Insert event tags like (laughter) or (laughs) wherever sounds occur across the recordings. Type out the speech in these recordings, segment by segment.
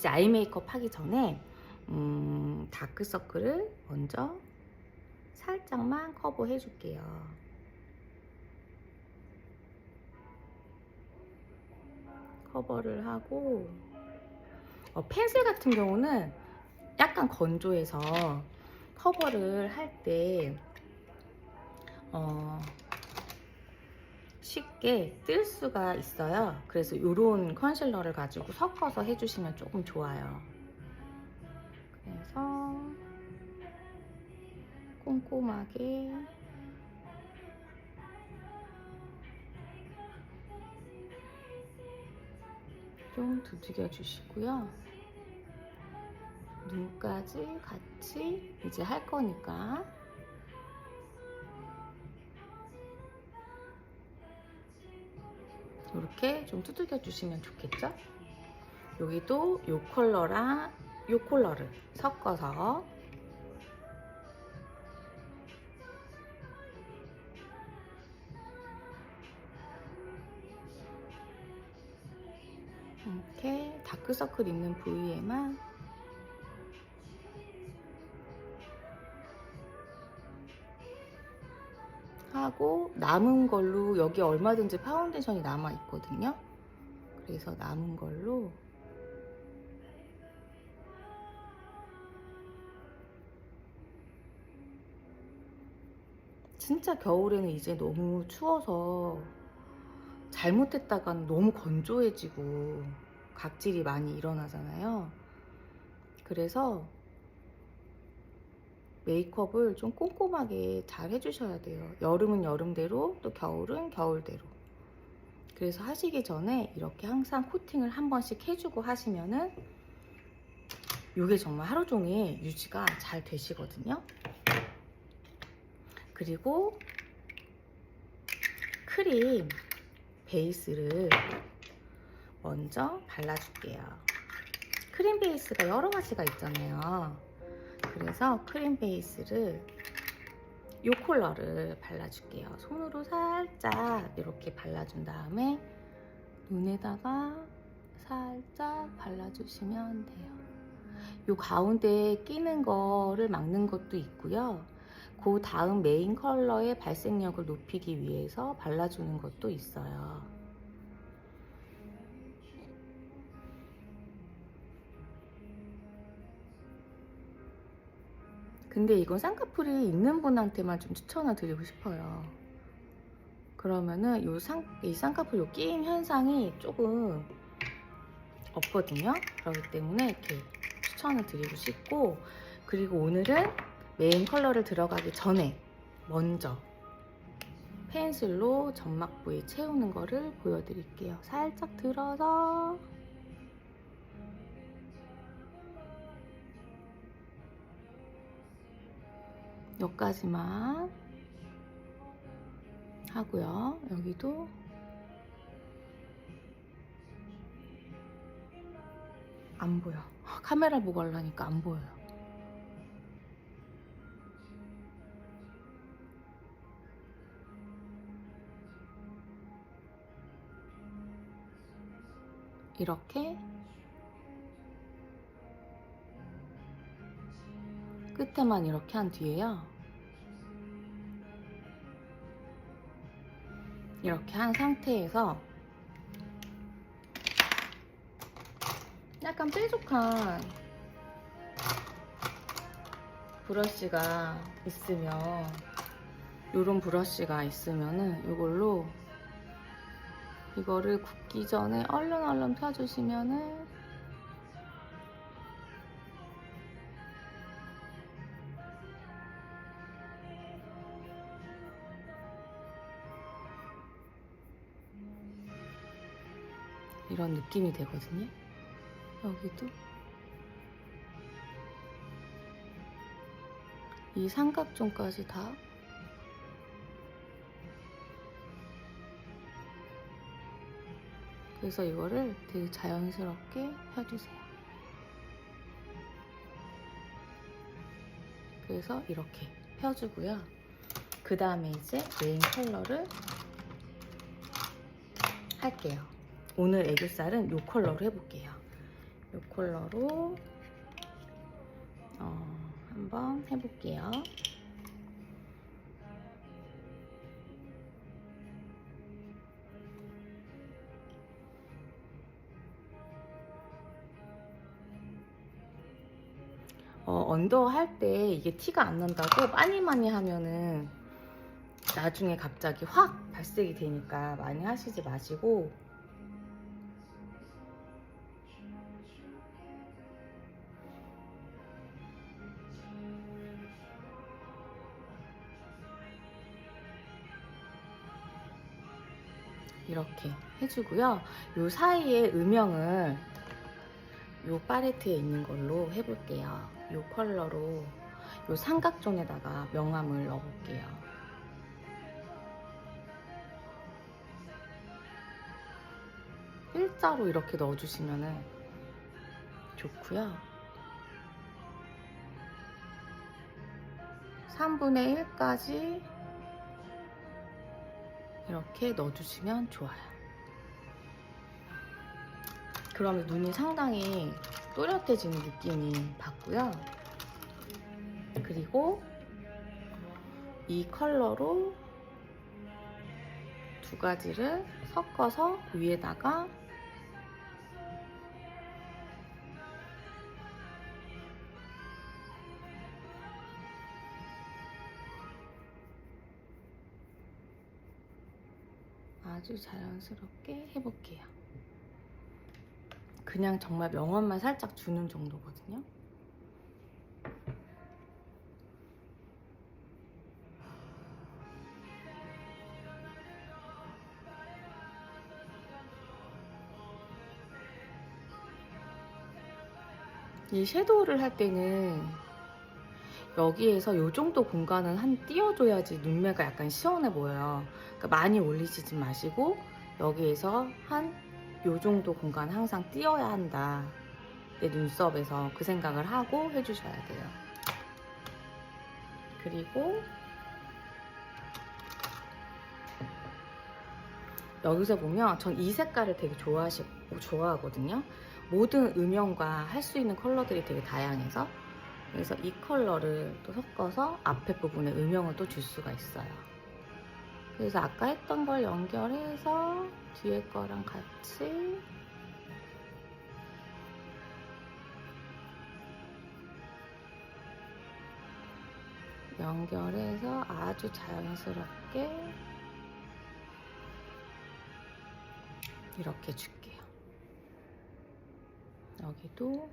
이제 아이 메이크업 하기 전에 음, 다크서클을 먼저 살짝만 커버해 줄게요. 커버를 하고 어, 펜슬 같은 경우는 약간 건조해서 커버를 할때 어, 쉽게 뜰 수가 있어요. 그래서 이런 컨실러를 가지고 섞어서 해주시면 조금 좋아요. 그래서 꼼꼼하게 좀 두들겨 주시고요. 눈까지 같이 이제 할 거니까 이렇게 좀 두들겨 주시면 좋겠죠? 여기도 이 컬러랑 이 컬러를 섞어서 이렇게 다크서클 있는 부위에만 하고 남은 걸로 여기 얼마든지 파운데이션이 남아 있거든요. 그래서 남은 걸로 진짜 겨울에는 이제 너무 추워서 잘못했다가는 너무 건조해지고 각질이 많이 일어나잖아요. 그래서 메이크업을 좀 꼼꼼하게 잘 해주셔야 돼요. 여름은 여름대로 또 겨울은 겨울대로. 그래서 하시기 전에 이렇게 항상 코팅을 한 번씩 해주고 하시면은 이게 정말 하루 종일 유지가 잘 되시거든요. 그리고 크림 베이스를 먼저 발라줄게요. 크림 베이스가 여러 가지가 있잖아요. 그래서 크림 베이스를 이 컬러를 발라줄게요. 손으로 살짝 이렇게 발라준 다음에 눈에다가 살짝 발라주시면 돼요. 이 가운데 끼는 거를 막는 것도 있고요. 그 다음 메인 컬러의 발색력을 높이기 위해서 발라주는 것도 있어요. 근데 이건 쌍꺼풀이 있는 분한테만 좀 추천을 드리고 싶어요. 그러면은 요 쌍, 이 쌍꺼풀 요 끼임 현상이 조금 없거든요. 그렇기 때문에 이렇게 추천을 드리고 싶고 그리고 오늘은 메인 컬러를 들어가기 전에 먼저 펜슬로 점막 부위 채우는 거를 보여드릴게요. 살짝 들어서 여기까지만 하고요. 여기도 안 보여. (laughs) 카메라 보고 하려니까 안 보여요. 이렇게 끝에만 이렇게 한 뒤에요. 이렇게 한 상태에서 약간 뾰족한 브러쉬가 있으면 이런 브러쉬가 있으면은 이걸로 이거를 굽기 전에 얼른 얼른 펴주시면은 이런 느낌이 되거든요. 여기도 이 삼각존까지 다 그래서 이거를 되게 자연스럽게 펴주세요. 그래서 이렇게 펴주고요. 그 다음에 이제 메인 컬러를 할게요. 오늘 애교살은 이 컬러로 해볼게요. 이 컬러로 어, 한번 해볼게요. 어, 언더 할 때 이게 티가 안 난다고 많이 많이 하면은 나중에 갑자기 확 발색이 되니까 많이 하시지 마시고 이렇게 해주고요. 요 사이에 음영을 요 팔레트에 있는 걸로 해볼게요. 요 컬러로 요 삼각존에다가 명암을 넣어볼게요. 일자로 이렇게 넣어주시면 좋고요. 3분의 1까지 이렇게 넣어주시면 좋아요. 그러면 눈이 상당히 또렷해지는 느낌이 받고요. 그리고 이 컬러로 두 가지를 섞어서 위에다가 아주 자연스럽게 해볼게요. 그냥 정말 명암만 살짝 주는 정도거든요. 이 섀도우를 할 때는 여기에서 이 정도 공간은 한 띄워줘야지 눈매가 약간 시원해 보여요. 그러니까 많이 올리시지 마시고 여기에서 한 이 정도 공간 항상 띄어야 한다. 내 눈썹에서 그 생각을 하고 해주셔야 돼요. 그리고 여기서 보면 전 이 색깔을 되게 좋아하시고 좋아하거든요. 모든 음영과 할 수 있는 컬러들이 되게 다양해서 그래서 이 컬러를 또 섞어서 앞에 부분에 음영을 또 줄 수가 있어요. 그래서 아까 했던 걸 연결해서 뒤에 거랑 같이 연결해서 아주 자연스럽게 이렇게 줄게요. 여기도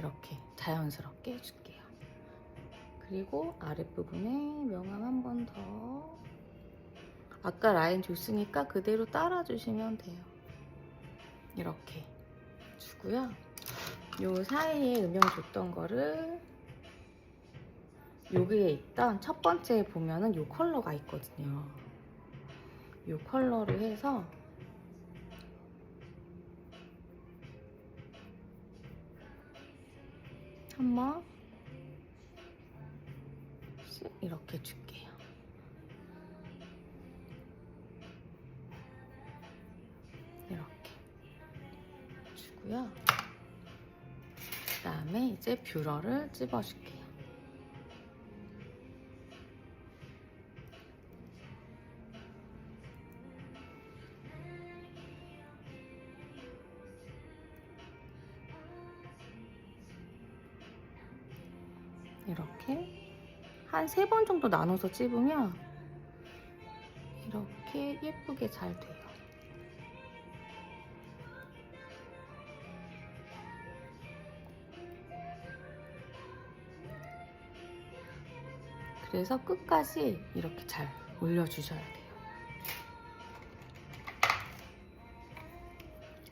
이렇게 자연스럽게 해줄게요. 그리고 아랫부분에 명암 한 번 더. 아까 라인 줬으니까 그대로 따라주시면 돼요. 이렇게 주고요. 요 사이에 음영 줬던 거를 여기에 있던 첫 번째 보면은 요 컬러가 있거든요. 요 컬러로 해서 한번 쓱 이렇게 줄게요. 이렇게 주고요. 그 다음에 이제 뷰러를 찝어줄게요. 한 세 번 정도 나눠서 찝으면 이렇게 예쁘게 잘 돼요. 그래서 끝까지 이렇게 잘 올려주셔야 돼요.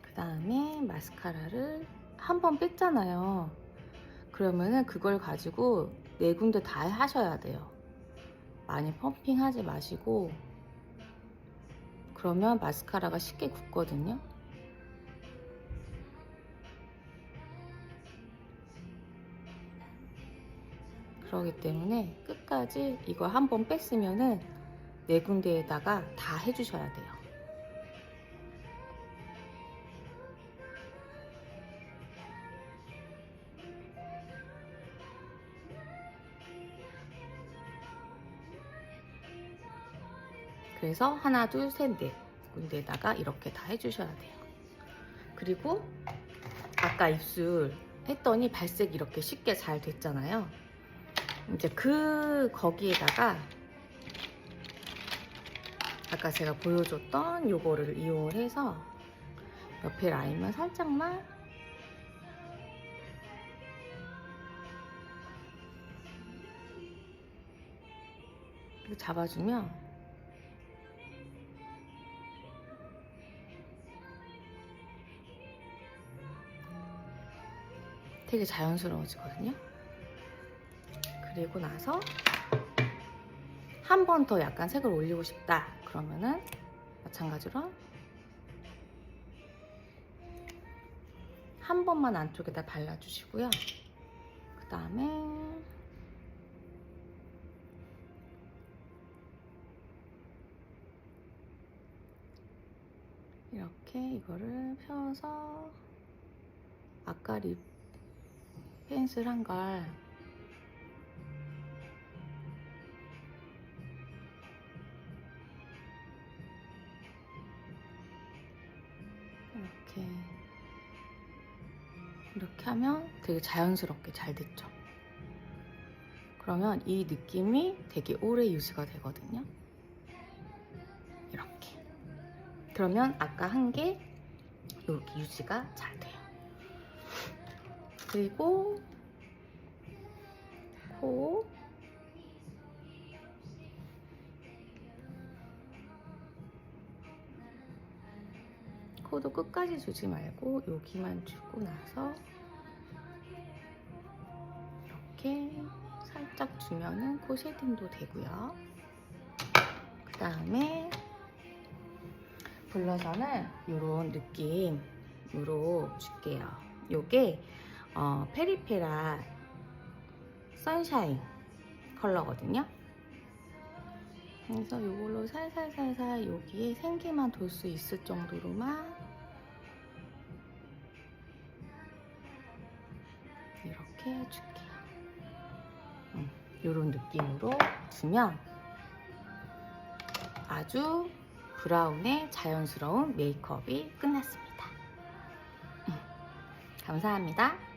그 다음에 마스카라를 한 번 뺐잖아요. 그러면은 그걸 가지고 네 군데 다 하셔야 돼요. 많이 펌핑 하지 마시고 그러면 마스카라가 쉽게 굳거든요. 그러기 때문에 끝까지 이거 한번 뺐으면은 네 군데에다가 다 해주셔야 돼요. 그래서 하나, 둘, 셋, 넷 군데에다가 이렇게 다 해주셔야 돼요. 그리고 아까 입술 했더니 발색이 이렇게 쉽게 잘 됐잖아요. 이제 그 거기에다가 아까 제가 보여줬던 요거를 이용을 해서 옆에 라인만 살짝만 잡아주면 되게 자연스러워지거든요. 그리고 나서 한 번 더 약간 색을 올리고 싶다. 그러면은 마찬가지로 한 번만 안쪽에다 발라주시고요. 그 다음에 이렇게 이거를 펴서 아까 립 펜슬 한걸 이렇게 이렇게 하면 되게 자연스럽게 잘 됐죠. 그러면 이 느낌이 되게 오래 유지가 되거든요. 이렇게. 그러면 아까 한 게 이렇게 유지가 잘 돼요. 그리고 코 코도 끝까지 주지 말고 여기만 주고 나서 이렇게 살짝 주면은 코 쉐딩도 되고요. 그 다음에 블러셔는 이런 느낌으로 줄게요. 요게 어, 페리페라 선샤인 컬러거든요. 그래서 이걸로 살살살살 여기에 생기만 돌 수 있을 정도로만 이렇게 해줄게요. 음, 이런 느낌으로 주면 아주 브라운의 자연스러운 메이크업이 끝났습니다. 음, 감사합니다.